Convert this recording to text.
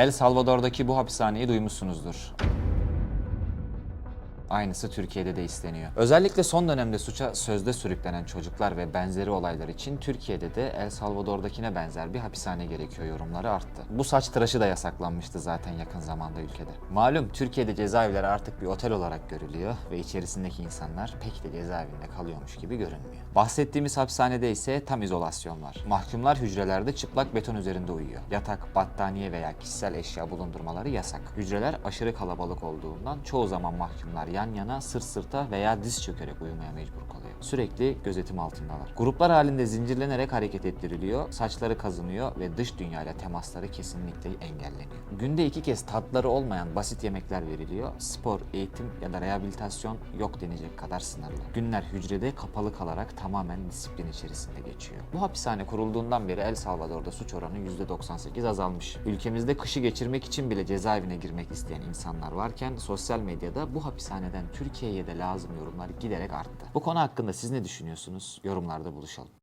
El Salvador'daki bu hapishaneyi duymuşsunuzdur. Aynısı Türkiye'de de isteniyor. Özellikle son dönemde suça sözde sürüklenen çocuklar ve benzeri olaylar için Türkiye'de de El Salvador'dakine benzer bir hapishane gerekiyor yorumları arttı. Bu saç tıraşı da yasaklanmıştı zaten yakın zamanda ülkede. Malum Türkiye'de cezaevleri artık bir otel olarak görülüyor ve içerisindeki insanlar pek de cezaevinde kalıyormuş gibi görünmüyor. Bahsettiğimiz hapishanede ise tam izolasyon var. Mahkumlar hücrelerde çıplak beton üzerinde uyuyor. Yatak, battaniye veya kişisel eşya bulundurmaları yasak. Hücreler aşırı kalabalık olduğundan çoğu zaman mahkumlar yan yana sırt sırta veya diz çökerek uyumaya mecbur kalıyor. Sürekli gözetim altındalar. Gruplar halinde zincirlenerek hareket ettiriliyor, saçları kazınıyor ve dış dünyayla temasları kesinlikle engelleniyor. Günde iki kez tatları olmayan basit yemekler veriliyor. Spor, eğitim ya da rehabilitasyon yok denecek kadar sınırlı. Günler hücrede kapalı kalarak tamamen disiplin içerisinde geçiyor. Bu hapishane kurulduğundan beri El Salvador'da suç oranı %98 azalmış. Ülkemizde kışı geçirmek için bile cezaevine girmek isteyen insanlar varken sosyal medyada bu hapishaneden Türkiye'ye de lazım yorumlar giderek arttı. Bu konu hakkında siz ne düşünüyorsunuz? Yorumlarda buluşalım.